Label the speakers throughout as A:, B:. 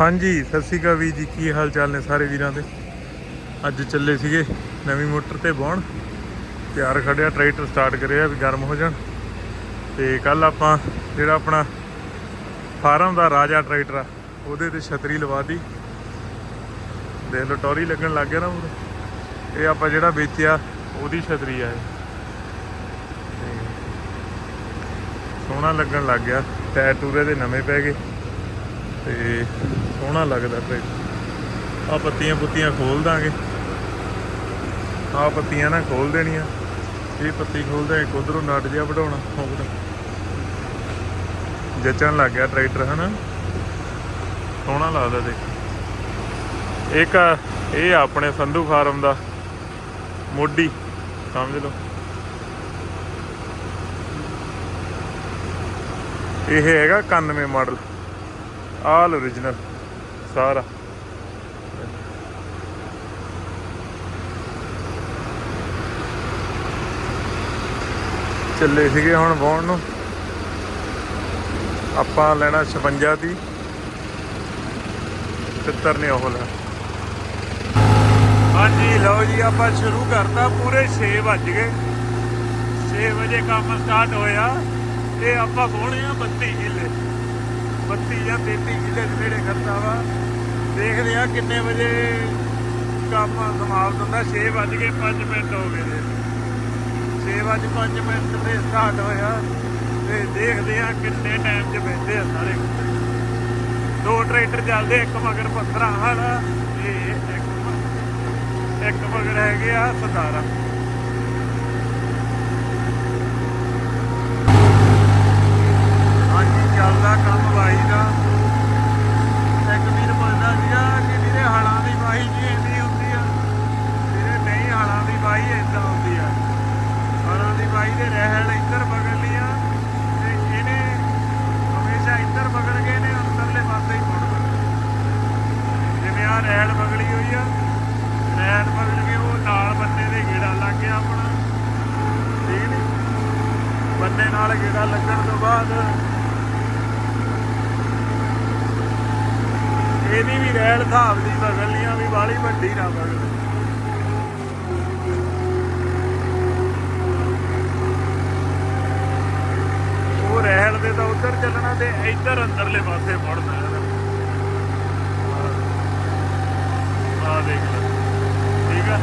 A: ਹਾਂਜੀ, ਸਤਿ ਸ਼੍ਰੀ ਅਕਾਲ ਵੀਰ ਜੀ, ਕੀ ਹਾਲ ਚਾਲ ਨੇ ਸਾਰੇ ਵੀਰਾਂ ਦੇ? ਅੱਜ ਚੱਲੇ ਸੀਗੇ ਨਵੀਂ ਮੋਟਰ ਤੇ ਬੌਣ। ਤਿਆਰ ਖੜਿਆ ਟਰੈਕਟਰ ਸਟਾਰਟ ਕਰਿਆ ਵੀ ਗਰਮ ਹੋ ਜਾਣ। ਤੇ ਕੱਲ ਆਪਾਂ ਜਿਹੜਾ ਆਪਣਾ ਫਾਰਮ ਦਾ ਰਾਜਾ ਟਰੈਕਟਰ ਆ, ਉਹਦੇ ਤੇ ਛਤਰੀ ਲਵਾ ਦੀ ਦੇਖ ਲਓ, ਟੋਰੀ ਲੱਗਣ ਲੱਗ ਗਿਆ ਨਾ ਮੂਹਰੇ। ਇਹ ਆਪਾਂ ਜਿਹੜਾ ਵੇਚਿਆ, ਉਹਦੀ ਛਤਰੀ ਆ ਇਹ। ਸੋਹਣਾ ਲੱਗਣ ਲੱਗ ਗਿਆ। ਟਾਇਰ ਟੂਰੇ ਦੇ ਨਵੇਂ ਪੈ ਗਏ। ਤੇ ਸੋਹਣਾ ਲੱਗਦਾ ਟਰੈਕਟਰ ਆ ਪੱਤੀਆਂ ਪੁੱਤੀਆਂ ਖੋਲ ਦਾਂਗੇ। ਆ ਪੱਤੀਆਂ ਨਾ ਖੋਲ ਦੇਣੀਆਂ। ਇਹ ਪੱਤੀ ਖੋਲਦੇ ਇੱਕ ਉਧਰੋਂ ਨਟ ਜਿਹਾ ਵਢਾਉਣਾ ਹੋਊਗਾ ਜਚਣ ਲੱਗ ਗਿਆ ਟਰੈਕਟਰ, ਹਨਾ? ਸੋਹਣਾ ਲੱਗਦਾ ਦੇਖ। ਇੱਕ ਇਹ ਆਪਣੇ ਸੰਧੂ ਫਾਰਮ ਦਾ, ਮੋਢੀ, ਸਮਝ ਲਓ। ਇਹ ਹੈਗਾ 91 ਮਾਡਲ। ਆਲ origignal ਸਾਰਾ। ਚੱਲੇ ਸੀਗੇ ਹੁਣ ਵਾਉਣ ਨੂੰ। ਆਪਾਂ ਲੈਣਾ 56 ਦੀ 70 ਨੇ ਉਹ ਲੈ। ਹਾਂਜੀ, ਲਓ ਜੀ, ਆਪਾਂ ਸ਼ੁਰੂ ਕਰਤਾ। ਪੂਰੇ 6 ਵੱਜ ਗਏ। 6 ਵਜੇ ਕੰਮ ਸਟਾਰਟ ਹੋਇਆ। ਤੇ ਆਪਾਂ ਵਾਹੁਣੇ ਆ 32 ਕਿੱਲੇ। 32 ਜਾਂ 33 ਕਿੱਲੇ ਦੇ ਨੇੜੇ ਕਰਦਾ ਵਾ। ਦੇਖਦੇ ਆ ਕਿੰਨੇ ਵਜੇ ਕੰਮ ਸਮਾਪਤ ਹੁੰਦਾ। 6 ਵੱਜ ਕੇ 5 ਮਿੰਟ ਹੋ ਗਏ ਨੇ। 6 ਵੱਜ 5 ਮਿੰਟ ਤੇ ਸਟਾਰਟ ਹੋਇਆ। ਤੇ ਦੇਖਦੇ ਆ ਕਿੰਨੇ ਟਾਈਮ 'ਚ ਬੈਠੇ ਆ ਸਾਰੇ। ਦੋ ਟਰੈਕਟਰ ਚੱਲਦੇ, ਇੱਕ ਮਗਰ 15 ਵਾਲਾ ਤੇ ਇੱਕ ਮ- ਇੱਕ ਮਗਰ ਹੈਗੇ ਆ 17 ਹਾਂਜੀ ਚੱਲਦਾ ਕੰਮ ਵਾਹੀ ਦਾ ਇੱਕ ਵੀਰ ਪੁੱਛਦਾ ਸੀਗਾ ਕਿ ਵੀਰੇ ਹਲਾਂ ਦੀ ਵਾਹੀ ਜੀ ਇੰਨੀ ਹੁੰਦੀ ਆ? ਵੀਰੇ, ਨਹੀਂ ਹਲਾਂ ਦੀ ਵਾਹੀ ਏਦਾਂ ਹੁੰਦੀ ਆ। ਹਲਾਂ ਦੀ ਵਾਹੀ ਦੇ ਰਹਿਣ ਇੱਧਰ ਬਗਲ ਆ ਤੇ ਇਹਨੇ ਹਮੇਸ਼ਾ ਇੱਧਰ ਬਗਲ ਕੇ ਨੇ, ਅੰਦਰਲੇ ਪਾਸੇ ਹੀ ਮੁੜਨਾ ਜਿਵੇਂ ਆ ਰਹਿਣ ਬਗਲੀ ਹੋਈ ਆ ਰਹਿਣ ਬਗਲ ਕੇ ਉਹ ਨਾਲ ਬੰਨੇ ਦੇ ਗੇੜਾ ਲੱਗ ਗਿਆ ਆਪਣਾ। ਠੀਕ ਨੀ? ਬੰਨੇ ਨਾਲ ਗੇੜਾ ਲੱਗਣ ਤੋਂ ਬਾਅਦ ਇਹਦੀ ਵੀ ਰੈਲ ਹਿਸਾਬ ਦੀ ਬਗਲੀਆਂ ਵੀ ਬਾਲੀ ਵੱਡੀ ਨਾ ਬਗਲ ਉਹ ਰਹਿਲ ਦੇ ਤਾਂ ਉੱਧਰ ਚੱਲਣਾ ਤੇ ਇੱਧਰ ਅੰਦਰਲੇ ਪਾਸੇ ਮੁੜਨਾ ਇਹਦਾ। ਆਹ ਦੇਖ ਲੈ ਠੀਕ ਆ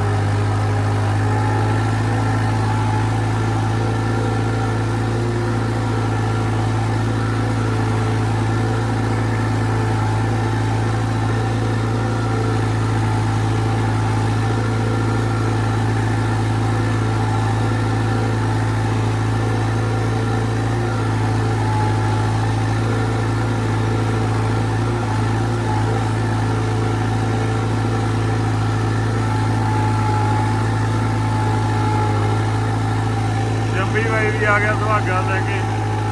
A: ਜੰਬੀ ਬਾਈ ਵੀ ਆ ਗਿਆ ਸੁਹਾਗਾ ਲੈ ਕੇ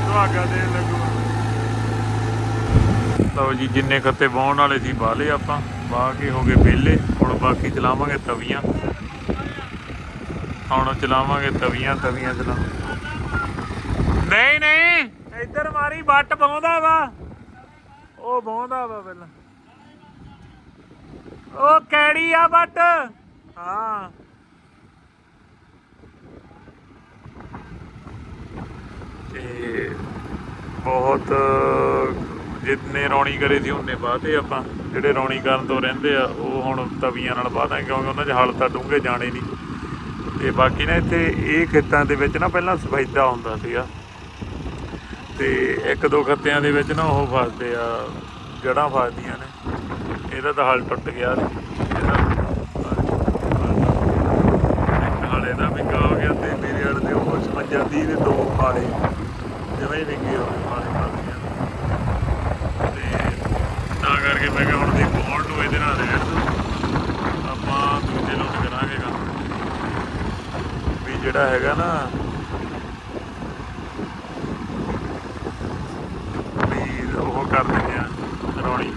A: ਸੁਹਾਗਾ ਦੇਣ ਲੱਗੂਗਾ ਲਓ ਜੀ ਜਿੰਨੇ ਖੱਤੇ ਵਾਉਣ ਵਾਲੇ ਸੀ ਬਾਲੇ ਆਪਾਂ। ਵਾਹ ਕੇ ਹੋ ਗਏ ਵਿਹਲੇ। ਹੁਣ ਬਾਕੀ ਚਲਾਵਾਂਗੇ ਤਵੀਆਂ। ਹੁਣ ਚਲਾਵਾਂਗੇ ਤਵੀਆਂ ਤਵੀਆਂ ਚਲਾ। ਨਹੀਂ ਨਹੀਂ! ਇੱਧਰ ਮਾਰੀ ਵੱਟ ਪਾਉਂਦਾ ਵਾ। ਉਹ ਪਾਉਂਦਾ ਵਾ ਪਹਿਲਾਂ। ਉਹ ਕਿਹੜੀ ਆ ਵੱਟ? ਹਾਂ। ਤੇ ਬਹੁਤ, ਜਿੰਨੇ ਰੌਣੀ ਕਰੇ ਸੀ, ਉਹਨੇ ਬਾਤੇ ਆਪਾਂ। ਜਿਹੜੇ ਰੌਣੀ ਕਰਨ ਤੋਂ ਰਹਿੰਦੇ ਆ, ਉਹ ਹੁਣ ਤਵੀਆਂ ਨਾਲ ਬਾਤਾਂ ਕਿਉਂਕਿ ਉਹਨਾਂ 'ਚ ਹਲ ਤਾਂ ਡੂੰਘੇ ਜਾਣੇ ਨਹੀਂ। ਤੇ ਬਾਕੀ ਨਾ ਇੱਥੇ ਇਹ ਖੇਤਾਂ ਦੇ ਵਿੱਚ ਨਾ ਪਹਿਲਾਂ ਸਫੈਦਾ ਹੁੰਦਾ ਸੀਗਾ। ਤੇ ਇੱਕ ਦੋ ਖੱਤਿਆਂ ਦੇ ਵਿੱਚ ਨਾ ਉਹ ਫਸਦੇ ਆ ਜੜਾਂ ਫਸਦੀਆਂ ਨੇ। ਇਹਦਾ ਤਾਂ ਹਲ ਟੁੱਟ ਗਿਆ ਸੀ। ਇਹਦਾ ਇੱਕ ਦਾ ਇਹਦਾ ਵਿੰਗਾ ਗਿਆ ਤੇ ਮੇਰੇ ਵਾਲੇ ਦੇ ਉਹ 56 30 ਦੇ ਦੋ ਫਾਲੇ ਜਿਵੇਂ ਹੀ ਵਿੰਗੇ ਹੋ ਗਏ ਫਾਲੇ ਫਸਦੀਆਂ ਤੇ ਤਾਂ ਕਰਕੇ ਮੈਂ ਕਿਹਾ ਹੁਣ ਦੀ ਬੋਲ ਇਹਦੇ ਨਾਲ ਰਹਿਣ ਆਪਾਂ ਦੂਜੇ ਲੋਟ ਕਰਾਂਗੇ ਕੰਮ ਵੀ ਜਿਹੜਾ ਹੈਗਾ ਨਾ, ਵੀ ਉਹ ਕਰ ਦਿੰਦੇ ਆ, ਰੌਣੀ।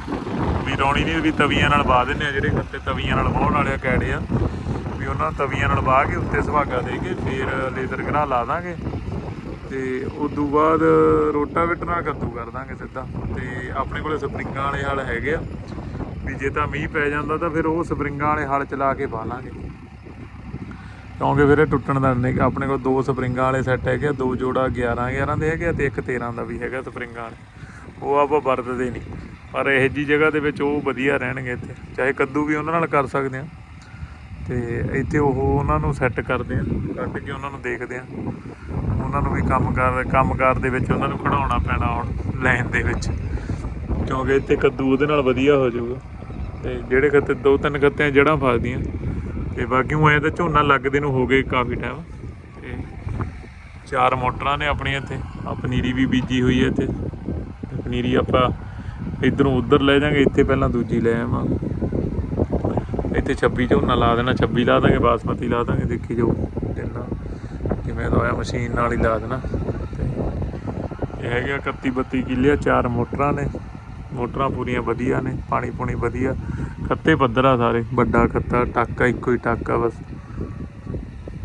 A: ਵੀ ਰੌਣੀ ਨਹੀਂ, ਵੀ ਤਵੀਆਂ ਨਾਲ ਬਾਹ ਦਿੰਦੇ ਆ, ਜਿਹੜੇ ਖੱਤੇ ਤਵੀਆਂ ਨਾਲ ਵਾਹੁਣ ਵਾਲੇ ਕੈੜੇ ਆ। ਵੀ ਉਹਨਾਂ ਤਵੀਆਂ ਨਾਲ ਵਾਹ ਕੇ ਉੱਤੇ ਸੁਹਾਗਾ ਦੇ ਕੇ ਫਿਰ ਲੇਜ਼ਰ ਘਰਾ ਲਾ ਦਾਂਗੇ। ਤੇ ਤੋਂ ਬਾਅਦ ਰੋਟਾਵੇਟਰ ਨਾਲ ਕੱਦੂ ਕਰ ਦਾਂਗੇ ਸਿੱਧਾ। ਤੇ ਆਪਣੇ ਕੋਲੇ ਸਪਰਿੰਗਾਂ ਵਾਲੇ ਹਲ ਹੈਗੇ ਆ। ਵੀ ਜੇ ਤਾਂ ਮੀਂਹ ਪੈ ਜਾਂਦਾ ਤਾਂ ਫਿਰ ਉਹ ਸਪਰਿੰਗਾਂ ਵਾਲੇ ਹਲ ਚਲਾ ਕੇ ਪਾ ਲਾਂਗੇ। ਕਿਉਂਕਿ ਫਿਰ ਇਹ ਟੁੱਟਣ ਦਾ ਨਹੀਂ ਆਪਣੇ ਕੋਲ ਦੋ ਸਪਰਿੰਗਾਂ ਵਾਲੇ ਸੈੱਟ ਹੈਗੇ ਆ, ਦੋ ਜੋੜਾ 11 11 ਦੇ ਹੈਗੇ ਆ ਤੇ ਇੱਕ 13 ਦਾ ਵੀ ਹੈਗਾ ਸਪਰਿੰਗਾਂ ਵਾਲੇ। ਉਹ ਆਪਾਂ ਵਰਤਦੇ ਨਹੀਂ। ਪਰ ਇਹ ਜੀ ਜਗ੍ਹਾ ਦੇ ਵਿੱਚ ਉਹ ਵਧੀਆ ਰਹਿਣਗੇ ਇੱਥੇ। ਚਾਹੇ ਕੱਦੂ ਵੀ ਉਹਨਾਂ ਨਾਲ ਕਰ ਸਕਦੇ ਆ। ਤੇ ਇੱਥੇ ਉਹ ਉਹਨਾਂ ਨੂੰ ਸੈੱਟ ਕਰਦੇ ਆ, ਕੱਢ ਕੇ ਉਹਨਾਂ ਨੂੰ ਦੇਖਦੇ ਆ। ਉਹਨਾਂ ਨੂੰ ਵੀ ਕੰਮ ਕਰ, ਕੰਮਕਾਰ ਦੇ ਵਿੱਚ ਉਹਨਾਂ ਨੂੰ ਖੜਾਉਣਾ ਪੈਣਾ ਹੁਣ ਲਾਈਨ ਦੇ ਵਿੱਚ। ਕਿਉਂਕਿ ਇੱਥੇ ਕੱਦੂ ਉਹਦੇ ਨਾਲ ਵਧੀਆ ਹੋ ਜਾਊਗਾ। ਤੇ ਜਿਹੜੇ ਖੱਤੇ, ਦੋ ਤਿੰਨ ਖੱਤਿਆਂ ਜੜਾਂ ਫਸਦੀਆਂ। ਤੇ ਬਾਕੀ ਉਹ ਐ ਤਾਂ ਝੋਨਾ ਲੱਗਦੇ ਨੂੰ ਹੋ ਗਏ ਕਾਫੀ ਟਾਈਮ ਤੇ ਚਾਰ ਮੋਟਰਾਂ ਨੇ ਆਪਣੀਆਂ ਇੱਥੇ। ਆ ਪਨੀਰੀ ਵੀ ਬੀਜੀ ਹੋਈ ਹੈ ਇੱਥੇ। ਤੇ ਪਨੀਰੀ ਆਪਾਂ ਇਧਰੋਂ ਉਧਰ ਲੈ ਜਾਾਂਗੇ ਇੱਥੇ ਪਹਿਲਾਂ ਦੂਜੀ ਲੈ ਆਵਾਂਗੇ। ਇੱਥੇ 26 ਝੋਨਾ ਲਾ ਦੇਣਾ 26 ਲਾ ਦਾਂਗੇ, ਬਾਸਮਤੀ ਲਾ ਦਾਂਗੇ, ਦੇਖੀ ਜਾਓ ਜਿੰਨਾ ਕਿਵੇਂ ਦਾ ਹੋਇਆ ਮਸ਼ੀਨ ਨਾਲ ਹੀ ਲਾ ਦੇਣਾ। ਤੇ ਇਹ ਹੈਗਾ 31 32 ਕਿੱਲੇ ਚਾਰ ਮੋਟਰਾਂ ਨੇ, ਮੋਟਰਾਂ ਪੂਰੀਆਂ ਵਧੀਆ ਨੇ, ਪਾਣੀ ਪੂਣੀ ਵਧੀਆ, ਖੱਤੇ ਪੱਧਰ ਆ ਸਾਰੇ, ਵੱਡਾ ਖੱਤਾ, ਟਾਕਾ, ਇੱਕੋ ਹੀ ਟਾਕਾ ਬਸ।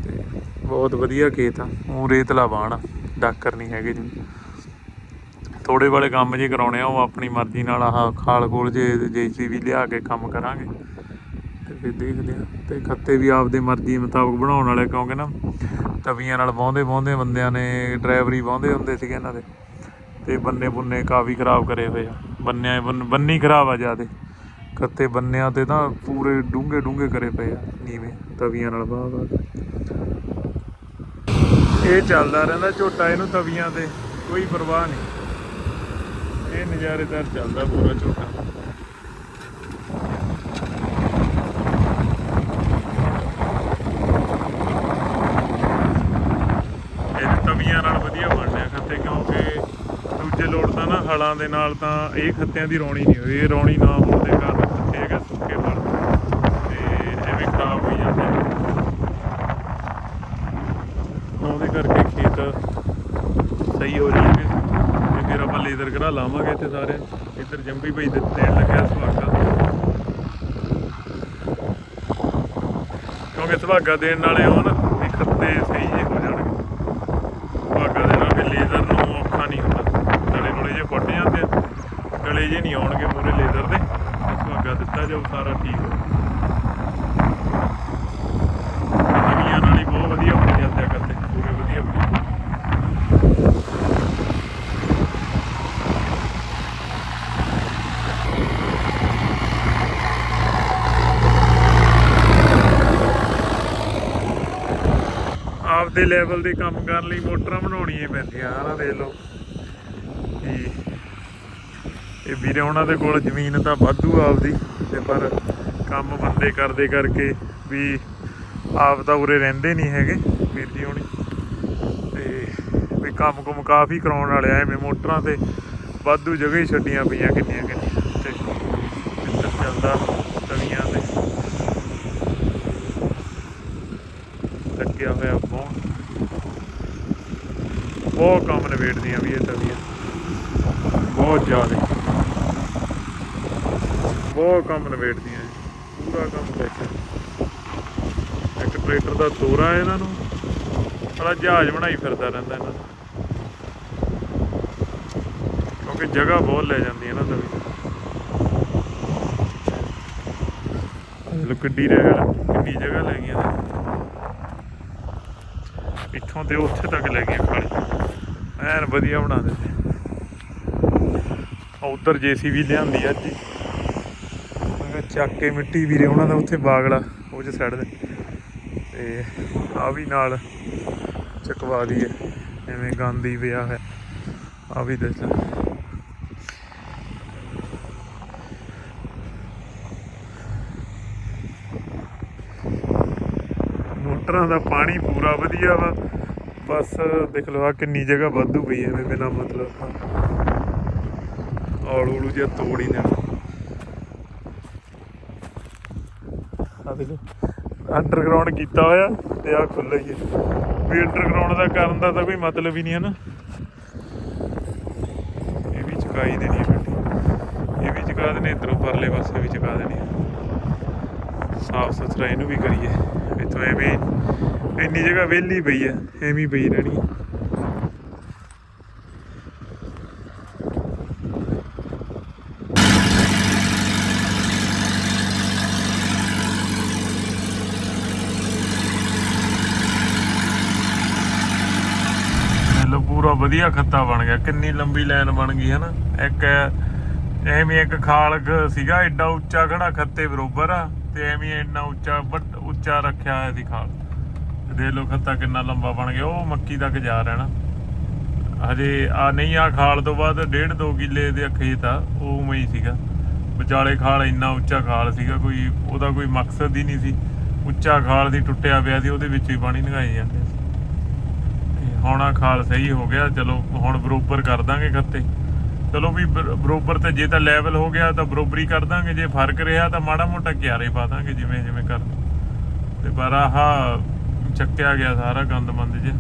A: ਤੇ ਬਹੁਤ ਵਧੀਆ ਖੇਤ ਆ, ਉਹ ਰੇਤਲਾ ਬਾਣ ਡਾਕਰ ਨਹੀਂ ਹੈਗੇ ਜੀ ਥੋੜੇ ਵਾਲੇ ਕੰਮ ਜੇ ਕਰਾਉਣੇ ਆ, ਉਹ ਆਪਣੀ ਮਰਜ਼ੀ ਨਾਲ ਆਹ ਖਾਲ ਖੋਲ ਜੇ, ਜੇਸੀਬੀ ਲਿਆ ਕੇ ਕੰਮ ਕਰਾਂਗੇ। ਤੇ ਫਿਰ ਦੇਖਦੇ ਆ ਤੇ ਖੱਤੇ ਵੀ ਆਪਦੇ ਮਰਜ਼ੀ ਮੁਤਾਬਕ ਬਣਾਉਣ ਵਾਲੇ ਕਿਉਂਕਿ ਨਾ ਤਵੀਆਂ ਨਾਲ ਵਾਹੁੰਦੇ ਵਾਹੁੰਦੇ ਬੰਦਿਆਂ ਨੇ ਡਰਾਈਵਰੀ ਵਾਹੁੰਦੇ ਹੁੰਦੇ ਸੀਗੇ ਇਹਨਾਂ ਦੇ। ਤੇ ਬੰਨੇ ਬੁੰਨੇ ਕਾਫੀ ਖਰਾਬ ਕਰੇ ਹੋਏ ਆ। ਬੰਨਿਆ ਬੰਨੀ ਖਰਾਬ ਆ ਜਿਆਦੇ। ਖੱਤੇ ਬੰਨਿਆਂ ਤੇ ਤਾਂ ਪੂਰੇ ਡੂੰਘੇ ਡੂੰਘੇ ਕਰੇ ਪਏ ਆ, ਨੀਵੇਂ ਤਵੀਆਂ ਨਾਲ ਵਾਹ ਵਾਹ ਇਹ ਚੱਲਦਾ ਰਹਿੰਦਾ ਝੋਟਾ ਇਹਨੂੰ ਤਵੀਆਂ ਤੇ, ਕੋਈ ਪਰਵਾਹ ਨਹੀਂ। ਇਹ ਨਜ਼ਾਰੇਦਾਰ ਚੱਲਦਾ ਪੂਰਾ ਝੋਟਾ। ਇਹ ਨਾਲ ਵਧੀਆ ਬਣਿਆ ਖੱਤੇ, ਕਿਉਂਕਿ ਦੂਜੇ ਲੋੜ ਤਾਂ ਨਾ ਹਲਾਂ ਦੇ ਨਾਲ ਤਾਂ ਇਹ ਖੱਤਿਆਂ ਦੀ ਰੌਣੀ ਨਹੀਂ ਹੋਈ, ਇਹ ਰੌਣੀ ਨਾ ਹੋਣ ਦੇ ਕਾਰਨ ਖੱਤੇ ਹੈਗੇ ਸੁੱਕੇ ਬਣ ਤੇ ਐਵੇਂ ਖਰਾਬ ਹੋਈ ਜਾਂਦੇ ਉਹਦੇ ਕਰਕੇ ਖੇਤ ਸਹੀ ਹੋ ਜਾਣਗੇ ਤੇ ਫਿਰ ਆਪਾਂ ਲੇਜ਼ਰ ਕਰਾ ਲਾਵਾਂਗੇ ਇੱਥੇ ਸਾਰੇ। ਇੱਧਰ ਜੰਬੀ ਭਾਈ ਦੇਣ ਲੱਗਿਆ ਸੁਹਾਗਾ। ਕਿਉਂਕਿ ਸੁਹਾਗਾ ਦੇਣ ਨਾਲੇ ਉਹ ਵੀ ਖੱਤੇ ਸਹੀ ਜੇ ਹੋ ਜਾਣਗੇ ਸੁਹਾਗਾ ਦੇ ਨਾਲ ਫਿਰ ਲੇਜ਼ਰ ਨੂੰ ਔਖਾ ਨਹੀਂ ਹੁੰਦਾ ਗਲੇ ਗੁਲੇ ਗਲੇ ਜੇ ਨਹੀਂ ਆਉਣਗੇ ਮੂਰੇ ਲੇਜ਼ਰ ਦੇ ਤੇ ਦਿੱਤਾ ਜਾਊ, ਸਾਰਾ ਠੀਕ ਹੋ ਨਵੀਆਂ ਨਾਲ ਹੀ ਬਹੁਤ ਵਧੀਆ ਬਣ ਜਾਂਦੇ ਕਰਦੇ ਪੂਰੇ ਵਧੀਆ ਬਣੇ ਆਪਦੇ ਲੈਵਲ ਦੇ ਕੰਮ ਕਰਨ ਲਈ ਮੋਟਰਾਂ ਬਣਾਉਣੀਆਂ ਹੀ ਪੈਂਦੀਆਂ ਹਨਾ ਦੇਖ ਲਓ। ਵੀ ਇਹ ਵੀਰੇ ਉਹਨਾਂ ਦੇ ਕੋਲ ਜ਼ਮੀਨ ਤਾਂ ਵਾਧੂ ਆਪਦੀ ਤੇ ਪਰ ਕੰਮ ਬੰਦੇ ਕਰਦੇ ਕਰਕੇ ਵੀ ਆਪ ਤਾਂ ਉਰੇ ਰਹਿੰਦੇ ਨਹੀਂ ਹੈਗੇ ਵੀਰ ਜੀ ਹੋਣੀ। ਤੇ ਵੀ ਕੰਮ ਕੁਮ ਕਾਫੀ ਕਰਾਉਣ ਵਾਲੇ ਆ, ਐਵੇਂ ਮੋਟਰਾਂ ਤੇ ਵਾਧੂ ਜਗ੍ਹਾ ਹੀ ਛੱਡੀਆਂ ਪਈਆਂ ਕਿੰਨੀਆਂ ਕਿੰਨੀਆਂ। ਤੇ ਇੱਧਰ ਚੱਲਦਾ ਤਵੀਆਂ ਤੇ। ਲੱਗਿਆ ਹੋਇਆ ਬਹੁਤ। ਬਹੁਤ ਕੰਮ ਨਿਬੇੜਦੀਆਂ ਵੀ ਇਹ ਤਵੀਆਂ। ਬਹੁਤ ਜ਼ਿਆਦਾ। ਬਹੁਤ ਕੰਮ ਨਿਬੇੜਦੀਆਂ ਪੂਰਾ ਕੰਮ ਦੇਖਿਆ ਇੱਕ ਟਰੈਕਟਰ ਦਾ ਤੋਰਾ ਇਹਨਾਂ ਨੂੰ। ਬੜਾ ਜਹਾਜ਼ ਬਣਾਈ ਫਿਰਦਾ ਰਹਿੰਦਾ ਇਹਨਾਂ ਦਾ। ਕਿਉਂਕਿ ਜਗ੍ਹਾ ਬਹੁਤ ਲੈ ਜਾਂਦੀ ਹੈ ਨਾ ਤਵੀ ਲੋ ਕਿੱਡੀ ਰਹਿ ਕਿੰਨੀ ਜਗ੍ਹਾ ਲੈ ਗਈਆਂ। ਇੱਥੋਂ ਤੇ ਉੱਥੇ ਤੱਕ ਲੈ ਗਈਆਂ ਖਾਲੀ ਐਨ ਵਧੀਆ ਬਣਾ ਦਿੱਤੇ। ਉਧਰ ਜੀਸੀਬੀ ਲਿਆਂਦੀ ਅੱਜ ਜੀ ਮੈਂ ਕਿਹਾ ਚੱਕ ਕੇ ਮਿੱਟੀ ਵੀਰੇ, ਉਹਨਾਂ ਦਾ ਉੱਥੇ ਬਾਗਲਾ, ਉਹ ਚ ਸੱਡ ਦੇ। ਤੇ ਆ ਵੀ ਨਾਲ ਚਕਵਾ ਦਈਏ, ਐਵੇਂ ਗਾਂਦੀ ਪਿਆ ਹੈ। ਆ ਵੀ ਦੇਖ ਲੈ। ਮੋਟਰਾਂ ਦਾ ਪਾਣੀ ਪੂਰਾ ਵਧੀਆ ਵਾ। ਬਸ ਦੇਖ ਲਓ ਆ ਕਿੰਨੀ ਜਗ੍ਹਾ ਵਾਧੂ ਪਈ ਐਵੇਂ ਬਿਨਾ ਮਤਲਬ ਆਲ਼ੂ ਔਲੂ ਜਿਹਾ ਤੋੜ ਹੀ ਦੇਣਾ। ਆ ਦੇਖੋ ਅੰਡਰਗਰਾਉਂਡ ਕੀਤਾ ਹੋਇਆ ਤੇ ਆ ਖੁੱਲ੍ਹਾ ਹੀ ਹੈ। ਵੀ ਅੰਡਰਗਰਾਉਂਡ ਦਾ ਕਰਨ ਦਾ ਤਾਂ ਕੋਈ ਮਤਲਬ ਹੀ ਨਹੀਂ ਹੈ ਨਾ। ਇਹ ਵੀ ਚੁਕਾਈ ਦੇਣੀ ਹੈ ਬੇਟੀ ਇਹ ਵੀ ਚੁਕਾ ਦੇਣੀ, ਇਧਰੋਂ ਪਰਲੇ ਪਾਸੇ ਵੀ ਚੁਕਾ ਦੇਣੀ ਸਾਫ਼ ਸੁਥਰਾ ਇਹਨੂੰ ਵੀ ਕਰੀਏ। ਇੱਥੋਂ ਐਵੇਂ ਇੰਨੀ ਜਗ੍ਹਾ ਵਿਹਲੀ ਪਈ ਹੈ, ਐਵੇਂ ਪਈ ਰਹਿਣੀ ਹੈ। ਪੂਰਾ ਵਧੀਆ ਖੱਤਾ ਬਣ ਗਿਆ, ਕਿੰਨੀ ਲੰਬੀ ਲਾਈਨ ਬਣ ਗਈ ਹੈ ਨਾ। ਇੱਕ ਐਵੇਂ ਇੱਕ ਖਾਲਕ ਸੀਗਾ ਐਡਾ ਉੱਚਾ ਖੜਾ ਖੱਤੇ ਬਰੋਬਰ ਆ, ਤੇ ਐਵੇਂ ਇੰਨਾ ਉੱਚਾ, ਵੱਡ- ਉੱਚਾ ਰੱਖਿਆ ਹੋਇਆ ਸੀ ਖਾਲ ਦੇਖ ਲਓ ਖੱਤਾ ਕਿੰਨਾ ਲੰਬਾ ਬਣ ਗਿਆ, ਉਹ ਮੱਕੀ ਤੱਕ ਜਾ ਰਿਹਾ ਹਜੇ ਆ ਨਹੀਂ, ਆ ਖਾਲ ਤੋਂ ਬਾਅਦ ਡੇਢ ਦੋ ਕਿੱਲੇ ਦੇ ਖੇਤ ਆ, ਉਹ ਉਵੇਂ ਹੀ ਸੀਗਾ। ਵਿਚਾਲੇ ਖਾਲ ਇੰਨਾ ਉੱਚਾ ਖਾਲ ਸੀਗਾ, ਕੋਈ ਉਹਦਾ ਕੋਈ ਮਕਸਦ ਹੀ ਨਹੀਂ ਸੀ। ਉੱਚਾ ਖਾਲ ਦੀ ਟੁੱਟਿਆ ਪਿਆ ਸੀ, ਉਹਦੇ ਵਿੱਚ ਹੀ ਪਾਣੀ ਲੰਘਾਈ ਜਾਂਦੇ ਸੀ। ਹੁਣ ਆ ਖਾਲ ਸਹੀ ਹੋ ਗਿਆ, ਚਲੋ ਹੁਣ ਬਰੋਬਰ ਕਰ ਦਾਂਗੇ ਖੱਤੇ। ਚਲੋ ਵੀ ਬਰ- ਬਰੋਬਰ ਤੇ ਜੇ ਤਾਂ ਲੈਵਲ ਹੋ ਗਿਆ ਤਾਂ ਬਰੋਬਰੀ ਕਰ ਦਾਂਗੇ, ਜੇ ਫ਼ਰਕ ਰਿਹਾ ਤਾਂ ਮਾੜਾ ਮੋਟਾ ਕਿਆਰੇ ਪਾ ਦਾਂਗੇ ਜਿਵੇਂ ਜਿਵੇਂ ਕਰ। ਤੇ ਪਰ ਆਹ, ਚੱਕਿਆ ਗਿਆ ਸਾਰਾ ਗੰਦ ਮੰਦ ਜਿਹਾ।